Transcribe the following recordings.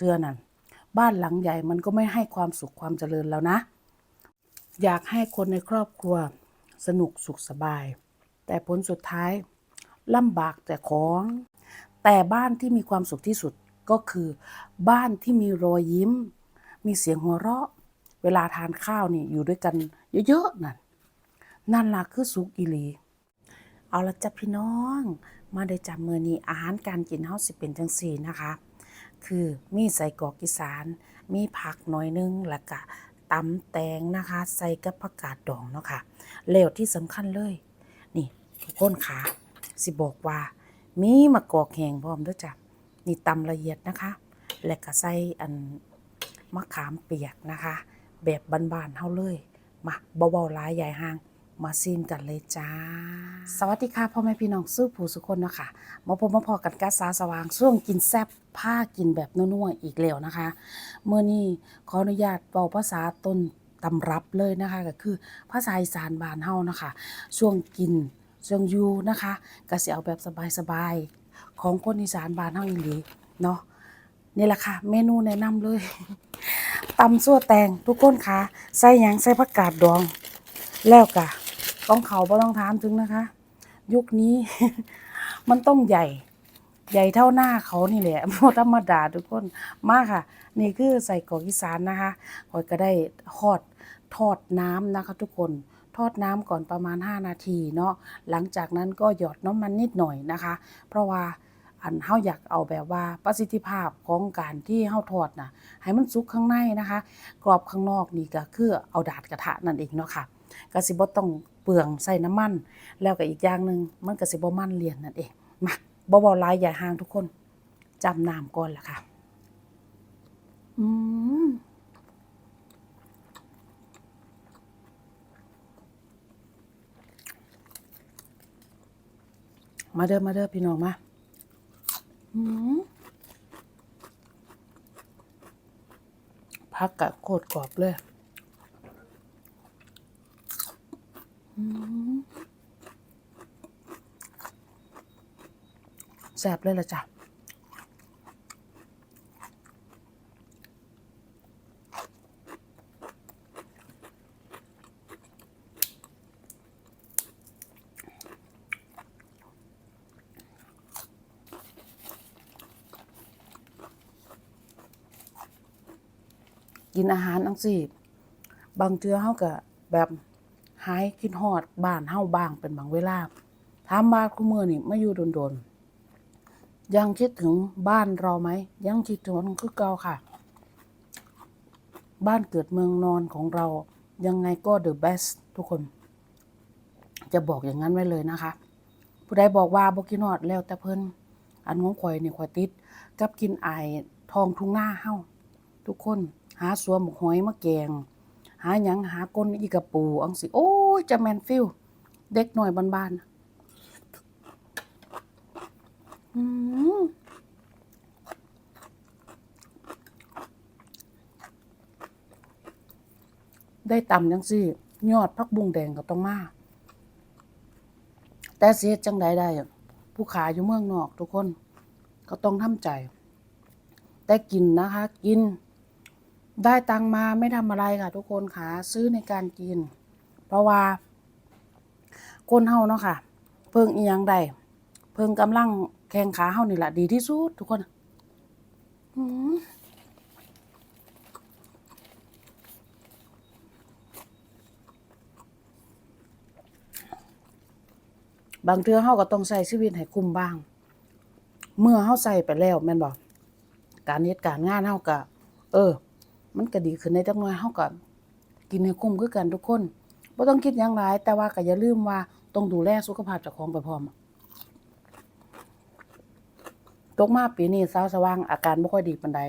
เทือนั่นบ้านหลังใหญ่มันก็ไม่ให้ความสุขความเจริญแล้วนะ อยากให้คนในครอบครัวสนุกสุขสบาย แต่ผลสุดท้ายลำบากแต่ของ แต่บ้านที่มีความสุขที่สุดก็คือ บ้านที่มีรอยยิ้ม มีเสียงหัวเราะ เวลาทานข้าวนี่อยู่ด้วยกันเยอะๆนั่นนั่นล่ะคือสุขอีหลี เอาละจ้ะพี่น้อง มาได้จำมือนี้อาหารการกินเฮาสิเป็นจังซี่นะคะ คือมีใส่กอกอีสาน มีผักหน่อยนึงแล้วก็ตำแตงนะคะ ใส่กับผักกาดดองเนาะค่ะแล้วที่สำคัญเลย นี่ทุกคนขาสิบอกว่า มีมะกอกแห้งพร้อมด้วยจ้ะนี่ตำละเอียดนะคะ และก็ใส่อันมะขามเปียกนะคะ แบบบานๆเฮาเลย มาเบาๆลายใหญ่ห่าง มาซีมกันเลยจ้า สวัสดีค่ะพ่อแม่พี่น้องสู้ผู้สุคนเนาะค่ะมาพบมาพอกันกาสาสว่างช่วงกินแซบผ้ากินแบบนัวๆอีกแล้วนะคะ เมื่อนี้ขออนุญาตเป่าภาษาต้นตำรับเลยนะคะ ก็คือภาษาอีสานบานเฮานะคะ ช่วงกินช่วงยู่นะคะก็สิเอาแบบสบายๆของคนอีสานบานเฮาอีหลีเนาะนี่แหละค่ะ เมนูแนะนำเลยตำซั่วแตงทุกคนค่ะใส่หยังใส่ผักกาดดอง แล้วกะ ต้องเขาบ่ต้องถามถึงนะคะ ยุคนี้ มันต้องใหญ่ ใหญ่เท่าหน้าเขานี่แหละบ่ธรรมดาทุกคนมากค่ะ นี่คือใส่กอกอีสานนะคะข่อยก็ได้ทอดทอดน้ำนะคะ ทุกคนทอดน้ำก่อนประมาณ 5 นาทีเนาะหลังจากนั้นก็หยอดน้ำมันนิดหน่อยนะคะ เพราะว่าอันเฮาอยากเอาแบบว่าประสิทธิภาพของการที่เฮาทอดน่ะให้มันสุกข้างในนะคะ กรอบข้างนอกนี่ก็คือเอาดาดกระทะนั่นเองเนาะค่ะก็สิบ่ต้อง เปลืองใส่น้ำมัน แล้วก็อีกอย่างหนึ่งมันก็สิบ่มันเลียนนั่นเองมาบ่เว้าหลายอย่าห่างทุกคนจำน้ำก่อนล่ะค่ะอืมมาเด้อมาเด้อพี่น้องมาอืมพักกะโคตรกรอบเลย แซ่บเลยละจ้ะกินอาหารอังสิบางเทือเฮาก็แบบหายคิดฮอดบ้านเฮาบ้างเป็นบางเวลาถามว่าคุมื้อนี่มาอยู่โดนๆ ยังคิดถึงบ้านเราไหม ยังคิดถึงมันคือเก่าค่ะ บ้านเกิดเมืองนอนของเรา ยังไงก็ the best ทุกคน จะบอกอย่างนั้นไว้เลยนะคะ ผู้ใดบอกว่าบกินอดแล้วแต่เพิ่นอันของข่อยนี่ข่อยติด กับกินไอทองทุ่งหน้าเฮาทุกคน หาสวมหอยมาแกง หาหยังหาก้นอีกระปูอังสิ โอ้ยจะแมนฟิลเด็กหน่อยบ้านๆ อืมได้ตำจังซี่ ยอดพักบุงแดงก็ต้องมา แต่เสียจังใดได้ ผู้ขายอยู่เมืองนอกทุกคน ก็ต้องทำใจ แต่กินนะคะ กิน ได้ตังมาไม่ทำอะไรค่ะ ทุกคนค่ะ ซื้อในการกิน เพราะว่า คนเฮาเนาะค่ะ เพิ่งเอียงได้ พิ่งกำลังแข่งขาเฮานี่แหละดีที่สุดทุกคนบางเทื่อเฮาก็ต้องใช้ชีวิตให้คุ้มบ้าง เมื่อเฮาใส่ไปแล้วแม่นบ่กการเฮ็ดการงานเฮาก็เออ มันก็ดีขึ้นในจักหน่อยเฮาก็กินให้คุ้มคือกันทุกคนบ่ต้องคิดหยังหลายแต่ว่าก็อย่าลืมว่าต้องดูแลสุขภาพเจ้าของไปพร้อม ตกมาปีนี้สาวสว่างอาการไม่ค่อยดีปานใด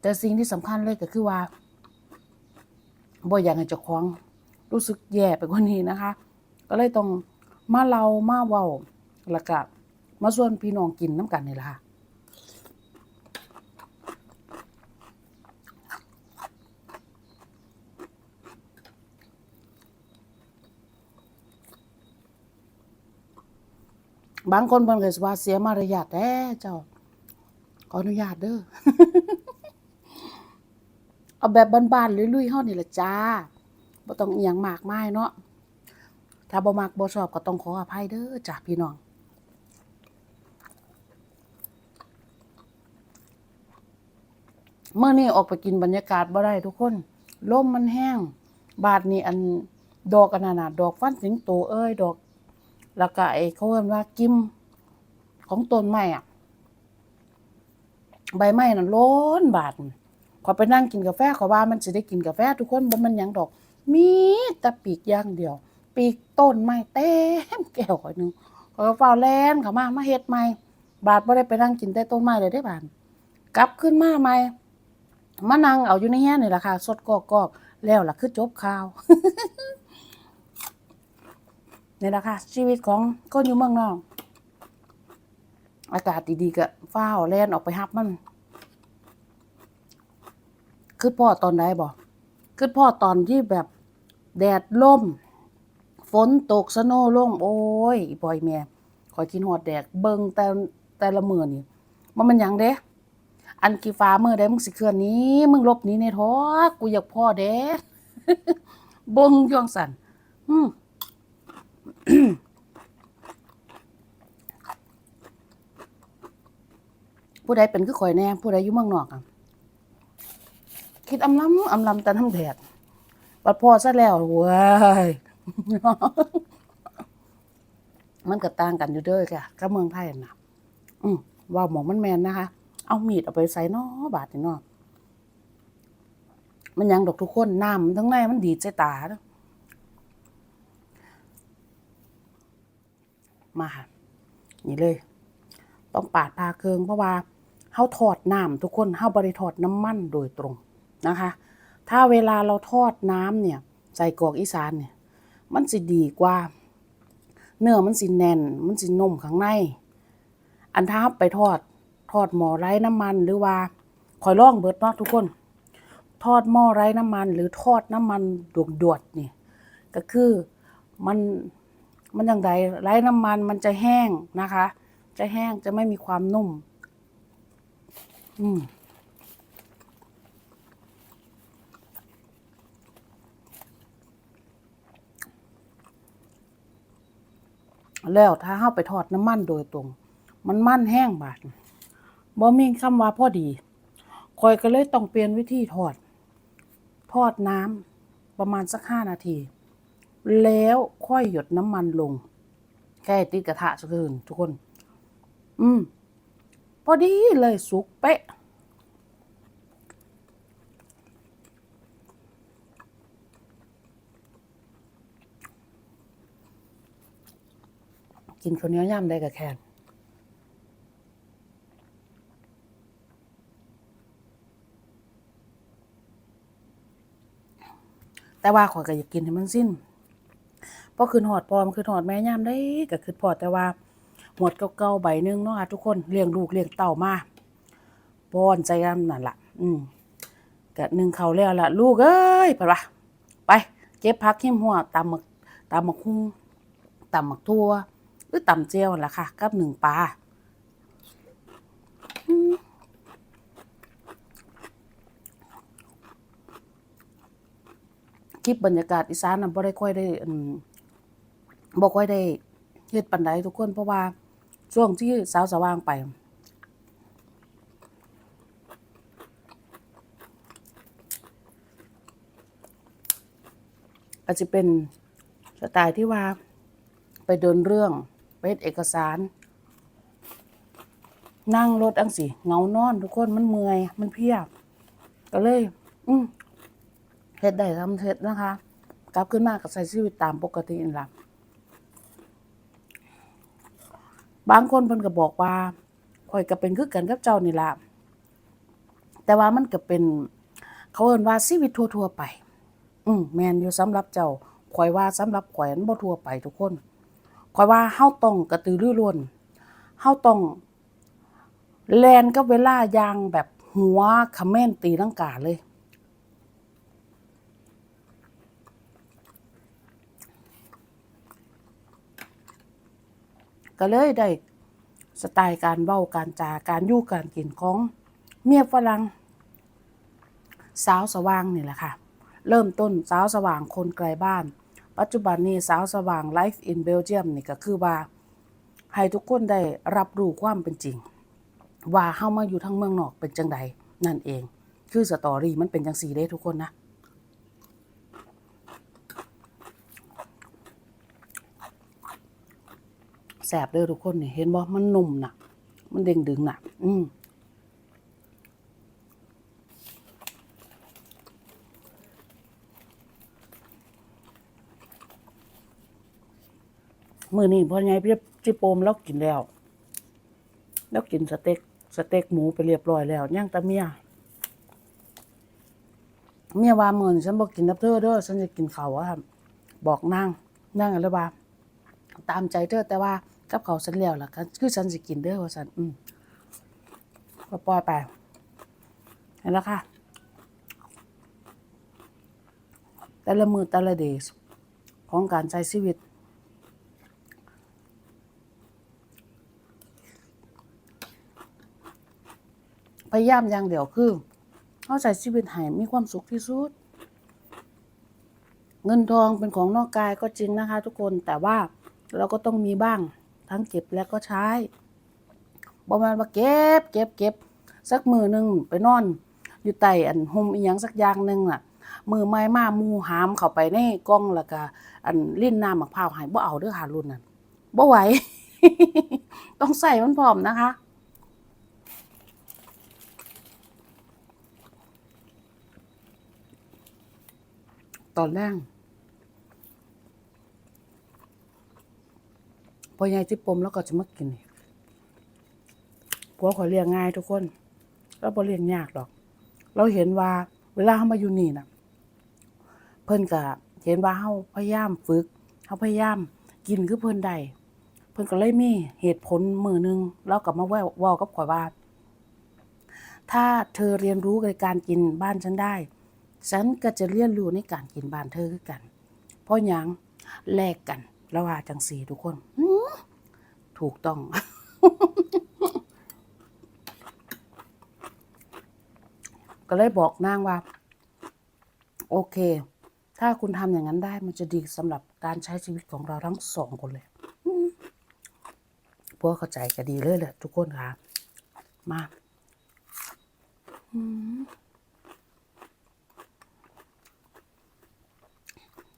แต่สิ่งที่สำคัญเลยก็คือว่าบ่อยากให้เจ้าของรู้สึกแย่ไปกว่านี้นะคะ ก็เลยต้องมาเรามาเว้าแล้วก็มาชวนพี่น้องกินน้ำกันนี่ล่ะค่ะ บางคนเพิ่นก็สิว่าเสียมารยาทแท้เจ้า ขออนุญาตเด้อ เอาแบบบ้านๆลุยๆเฮานี่แหละจ้าบ่ต้องอีหยังมากมายเนาะ ถ้าบ่มักบ่ชอบก็ต้องขออภัยเด้อจ้าพี่น้องเมื่อนี้ออกไปกินบรรยากาศบ่ได้ทุกคนลมมันแห้ง บาดนี้อันดอกอันนั้นน่ะดอกฟันสิงโตเอ้ยดอก แล้วก็ไอ้เขาเรียกว่ากิมของต้นไม้อะใบไม้น่ะล้นบาดขอไปนั่งกินกาแฟขอว่ามันสิได้กินกาแฟ ทุกคนบ่มันยังดอก มีแต่ปีกอย่างเดียว ปีกต้นไม้เต็มแก้วขอยหนึงข่อยก็ฟ้าแลนเขามามาเฮ็ดใหม่บาดบ่ได้ไปนั่งกินแต่ต้นไม้เลยได้บาดกลับขึ้นมาใหม่มานั่งเอาอยู่ในเฮียนี่แหละค่ะสดกอกๆแล้วล่ะคือจบข่าว นี่แหละค่ะ ชีวิตของคนอยู่เมืองนอก อากาศดีๆก็ฟ้าวแล่นออกไปฮับมัน คือพ่อตอนใดบ่คือพ่อตอนที่แบบแดดล่ม ฝนตกสโนว์ลงโอ้ยบอยแม่ขอยกินหอดแดดเบิ่งแต่แต่ละมือนี่มันมันยังเด้อันกีฟ้ามื้อใดมึงสิเคลื่อนนี้ มึงลบนีในท้อกูอยากพ่อแดดเบิ่งอยู่จังซั่นอืม ผู้ใดเป็นคือข่อยแน่ผู้ใดอยู่เมืองนอกอะคิดอำลำอำลำแต่ทำแดดบัดพอซะแล้วเว้ยมันก็ต่างกันอยู่เด้อค่ะกับเมืองไทยน่ะอืมว่าหมองมันแมนนะคะ เอามีดเอาไปใส่นาะบาดนี่นาะมันยังดอกทุกคนน้ำมันทั้งในมันดีใส่ตาเด้อ มาค่ะ นี่เลย ต้องปาดพาเครืองเพราะว่าเฮาทอดน้ำทุกคนเฮาบริทอดน้ำมันโดยตรงนะคะ ถ้าเวลาเราทอดน้ำเนี่ย ใส่กรอกอีสานเนี่ย มันสิดีกว่า เนื้อมันสิแน่น มันสินุ่มข้างใน อันถ้าไปทอดทอดหม้อไร้น้ำมันหรือว่าคอยล่องเบิดเนาะทุกคน ทอดหม้อไร้น้ำมัน หรือทอดน้ำมันดวดๆนี่ก็คือมัน มันอย่างไรไร้น้ำมันมันจะแห้งนะคะ จะแห้งจะไม่มีความนุ่ม อืมแล้วถ้าเฮาไปทอดน้ำมันโดยตรง มันมันแห้งบาดบ่มีคำว่าพอดีคอยก็เลยต้องเปลี่ยนวิธีทอด ทอดน้ำประมาณสักห้านาที แล้วค่อยหยดน้ำมันลง แค่ติดกระทะสักคืนทุกคน อืม พอดีเลยสุกเป๊ะ กินข้าวเหนียวย่ำได้กับแคนแต่ว่าขอยก็อยากกินให้มันสิ้น เพราะคืนหอดพอมคืนหอดแม่ย่ำได้ก็คือพอแต่ว่าหมดเก่าๆใบหนึงเนาะทุกคนเลี้ยงลูกเลี้ยงเต่ามาป้อนใจกันนั่นละอืมกะหนึ่งเขาแล้วล่ะลูกเอ้ยไปวะไปเก็บพักเข้มหัวตำหมึกตำหมึกหุ้งตำหมึกทั่วหรือตำเจียวล่ะค่ะ กับหนึ่งปลาคลิปบรรยากาศอีสานน่ะบ่ได้ค่อยได้อืม บ่ค่อยได้เฮ็ดปานใดทุกคนเพราะว่าช่วงที่สาวสว่างไป อาจจะเป็นสไตล์ที่ว่าไปเดินเรื่อง ไปเฮ็ดเอกสาร นั่งรถอังสิเงานอนทุกคนมันเมื่อย มันเพียก็เลย อืเฮ็ดได้ทำเฮ็ดนะคะ กลับขึ้นมาก็ใช้ชีวิตตามปกตินี่ละ บางคนเพิ่นก็บอกว่าข่อยก็เป็นคือกันกับเจ้านี่ล่ะแต่ว่ามันก็เป็นเขาเอิ้นว่าชีวิตทั่วๆไป อืมแม่นอยู่สำหรับเจ้าข่อยว่าสำหรับข่อยมันบ่ทั่วไปทุกคนข่อยว่าเฮาต้องกระตือรือร้นเฮาต้องแลนกับเวลาอย่างแบบหัวเขม้นตีลังกาเลย ก็เลยได้สไตล์การเว้าการจาการยู่การกินของเมียฝรั่งสาวสว่างนี่แหละค่ะ เริ่มต้นสาวสว่างคนไกลบ้าน ปัจจุบันนี้สาวสว่าง Life in Belgium นี่ก็คือว่า ให้ทุกคนได้รับรู้ความเป็นจริง ว่าเฮามาอยู่ทางเมืองนอกเป็นจังใดนั่นเอง คือสตอรี่มันเป็นจังซีเด้ทุกคนนะ แสบเด้อทุกคนนี่เห็นบ่มันนุ่มนะมันเด้งดึงนะอืมมือนี้พ่อใหญ่พี่จิโปมแล้วกินแล้ว แล้วกินสเต็กสเต็กหมูไปเรียบร้อยแล้วย่างตะเมียเมียว่าเมือนฉันบ่กินนับเธอเด้อฉันจะกินเขาวอะบบอกนางนางอะไรว่าตามใจเธอแต่ว่า กับเขาฉันแล้วล่ะก็คือฉันสิกินเด้อว่าฉันอืมก็ปล่อยไปเห็นแล้วค่ะ แต่ละมือแต่ละเดย์ของการใช้ชีวิต พยายามอย่างเดียวคือเขาใช้ชีวิตให้มีความสุขที่สุด เงินทองเป็นของนอกกายก็จริงนะคะทุกคนแต่ว่าเราก็ต้องมีบ้าง ทั้งเก็บและก็ใช้บ่แม่นว่าเก็บเก็บเก็บสักมือหนึ่งไปนอน อยู่ใต้อันห่มอีหยังสักอย่างหนึ่งน่ะ มือไม้มามูหามเข้าไปในกล่องแล้วก็อันลิ้นน้ำมะพร้าวให้บ่เอาเด้อค่ะรุ่นนั้นบ่ไหว ต้องใส่มันพร้อมนะคะตอนแรก พอใหญ่ที่ปมแล้วก็จะมากินนี่ผัวขอยเลี้ยงง่ายทุกคน แล้วบ่เลี้ยงยากหรอก เราเห็นว่าเวลาเฮามาอยู่นี่นะเพิ่นก็เห็นว่าเฮาพยายามฝึกเฮาพยายามกินคือเพิ่นได้เพิ่นก็เลยมีเหตุผลมือหนึงแล้วก็มาเว้าเว้ากับข่อยว่า ถ้าเธอเรียนรู้ในการกินบ้านฉันได้ ฉันก็จะเรียนรู้ในการกินบ้านเธอคือกัน เพราะยังแลกกัน แล้วว่าจังสีทุกคนถูกต้อง ก็เลยบอกนางว่า โอเค ถ้าคุณทำอย่างนั้นได้มันจะดีสำหรับการใช้ชีวิตของเราทั้งสองคนเลยพวกเข้าใจก็ดีเลยแหละทุกคนค่ะ มา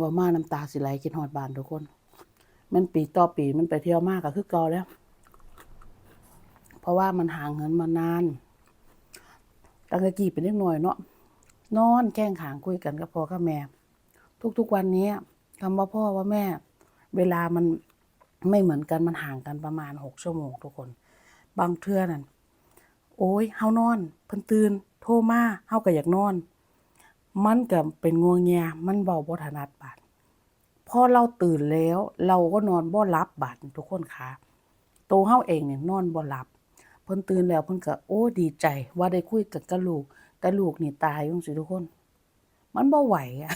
ว่ามาน้ำตาสิไหลกินหอดบานทุกคน มันปีต่อปีมันไปเที่ยวมากก็คือเก่าแล้ว เพราะว่ามันห่างเงินมานานตั้งแต่กี่เป็นเล็กน้อยเนาะนอนแก้งขางคุยกันกับพ่อกับแม่ ทุกๆวันนี้คำว่าพ่อว่าแม่ เวลามันไม่เหมือนกันมันห่างกันประมาณหกชั่วโมงทุกคน บางเทื่อนั่นโอ้ยเฮานอนเพิ่นตื่นโทรมาเฮาก็อยากนอน มันก็เป็นงัวเงียมันเว้าบ่ถนัดบาด อเราตื่นแล้ว เราก็นอนบ่หลับบาดทุกคนค่ะโตเฮาเองเนี่ยนอนบ่หลับ เพิ่นตื่นแล้วเพิ่นก็โอ้ดีใจ ว่าได้คุยกับกับลูก แต่ลูกนี่ตายจังซี่ทุกคน มันบ่ไหวอะ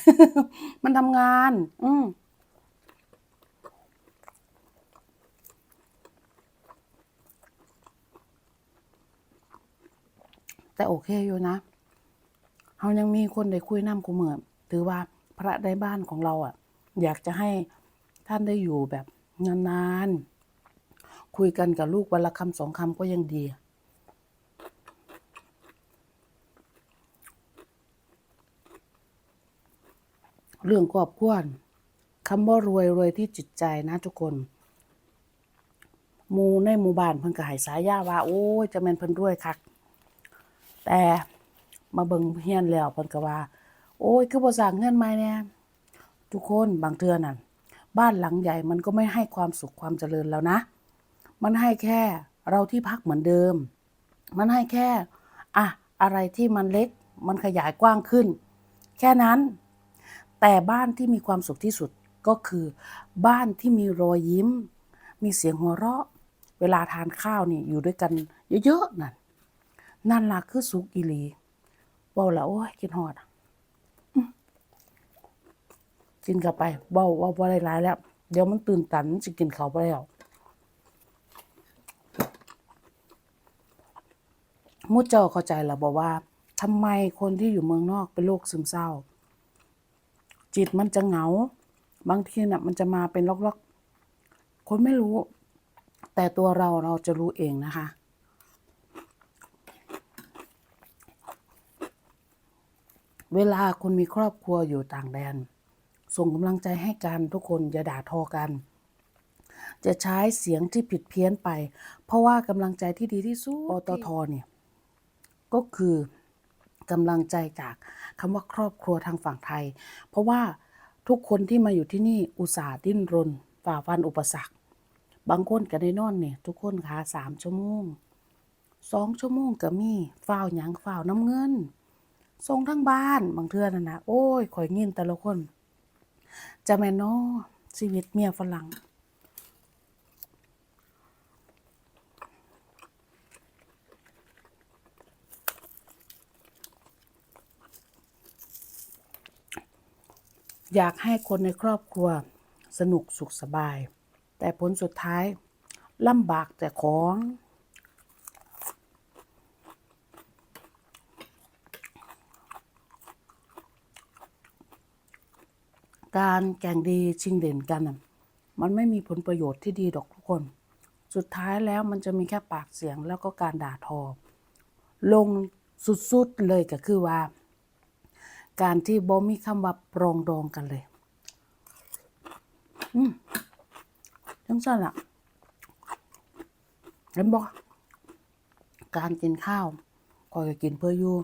มันทำงาน อืมแต่โอเคอยู่นะเฮายังมีคนได้คุยนำกูเหมือนถือว่าพระในบ้านของเราอะ อยากจะให้ท่านได้อยู่แบบนานๆ คุยกันกับลูกวันละคำสองคำก็ยังดีเรื่องครอบครัวนคำว่ารวยรวยที่จิตใจนะทุกคนมูในหมู่บ้านเพิ่นก็ให้สายาว่าโอ้ยจะแม่นเพิ่นรวยคัก แต่มาเบิ่งเฮียนแล้วเพิ่นก็ว่า โอ้ยคือบ่สร้างเฮือนใหม่แน่ ทุกคนบางเทือนั่นบ้านหลังใหญ่มันก็ไม่ให้ความสุขความเจริญแล้วนะ มันให้แค่เราที่พักเหมือนเดิม มันให้แค่อะอะไรที่มันเล็กมันขยายกว้างขึ้น แค่นั้น แต่บ้านที่มีความสุขที่สุดก็คือ บ้านที่มีรอยยิ้ม มีเสียงหัวเราะ เวลาทานข้าวนี่อยู่ด้วยกันเยอะๆนั่นนั่นล่ะคือสุขอีหลีเว้าและโอ้ยกินฮอดอะอื้อ กินกลับไปเว้าเว้าบ่ได้หลายแล้ว เดี๋ยวมันตื่นตันมันสิกินเขาวบ่แล้วมุดเจ้าเข้าใจแล้วบอกว่าทำไมคนที่อยู่เมืองนอกเป็นโรคซึมเศร้า จิตมันจะเหงา บางทีน่ะมันจะมาเป็นล็อกๆ คนไม่รู้ แต่ตัวเราเราจะรู้เองนะคะเวลาคนมีครอบครัวอยู่ต่างแดน ส่งกำลังใจให้กันทุกคนอย่าด่าทอกัน จะใช้เสียงที่ผิดเพี้ยนไป เพราะว่ากำลังใจที่ดีที่สุดปตทเนี่ยก็คือกำลังใจจากคำว่าครอบครัวทางฝั่งไทย เพราะว่าทุกคนที่มาอยู่ที่นี่อุตส่าห์ดิ้นรน ฝ่าฟันอุปสรรค บางคนก็ได้นอนเนี่ย ทุกคนคะสามชั่วโมงสองชั่วโมงก็มีฝ้าวหยังฝ้าวน้ำเงินส่งทั้งบ้านบางเทื่อนั่นนะโอ้ยข่อยงินแต่ละคน จะแม่นเนาะชีวิตเมียฝรั่งอยากให้คนในครอบครัวสนุกสุขสบาย แต่ผลสุดท้ายลำบากแต่ของ การแข่งดีชิงเด่นกันมันไม่มีผลประโยชน์ที่ดีดอกทุกคน สุดท้ายแล้วมันจะมีแค่ปากเสียงแล้วก็การด่าทอ ลงสุดๆเลยก็คือว่า การที่บ่มีคำว่าปรองดองกันเลย อืมจังสั่นอะเห็นบอกการกินข้าวก็จะกินเพื่ออยู่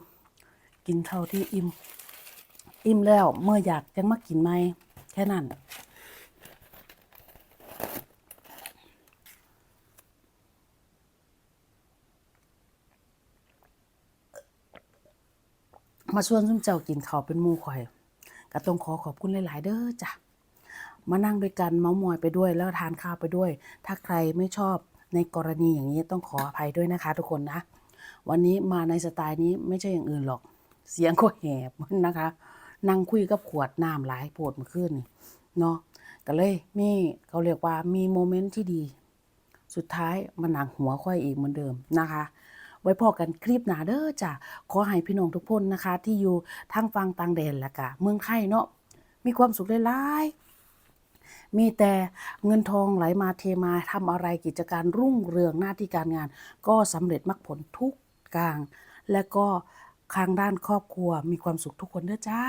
กินเท่าที่อิ่ม อิ่มแล้วเมื่ออยากจังมากินไหมแค่นั้นมาชวนซุ่มเจ้ากินข้าวเป็นมูข่อยก็ต้องขอขอบคุณหลาย ๆ เด้อจ้ะมานั่งด้วยกันเมาส์มอยไปด้วยแล้วทานข้าวไปด้วย ถ้าใครไม่ชอบในกรณีอย่างนี้ต้องขออภัยด้วยนะคะ ทุกคนนะ วันนี้มาในสไตล์นี้ไม่ใช่อย่างอื่นหรอก เสียงก็แหบนะคะ นั่งคุยกับขวดน้ำหลายโปวดเมาขึ้นนี่เนาะก็เลยมีเขาเรียกว่ามีโมเมนต์ที่ดี สุดท้ายมาหนังหัวค่อยอีกเหมือนเดิมนะคะ ไว้พอกันคลิปหนาเด้อจ้ะขอให้พี่น้องทุกคนนะคะ ที่อยู่ทางฟังต่างแดนและกะเมืองไทยเนาะมีความสุขหลายๆมีแต่เงินทองไหลมาเทมาทำอะไรกิจการรุ่งเรืองหน้าที่การงาน ก็สำเร็จมรรคผลทุกกลาง และก็ ทางด้านครอบครัว มีความสุขทุกคนเด้อจ้า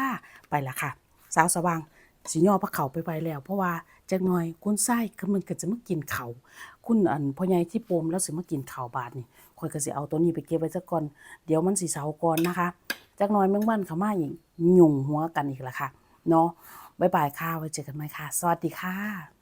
ไปละค่ะ สาวสว่างสิย่อพระเขาไปไปแล้ว เพราะว่าจักหน่อยคุณไส้คือมันก็จะมากินเขา คุณอันพ่อใหญ่ที่ปมแล้วสิมากินเขาบาดนี่ข่อยก็สิเอาตัวนี้ไปเก็บไว้ซะก่อน เดี๋ยวมันสิเสาก่อนนะคะจักหน่อยแมงวันเขามาอีกหยุ่งหัวกันอีกละค่ะ เนาะบายบายค่ะไว้เจอกันใหม่ค่ะ สวัสดีค่ะ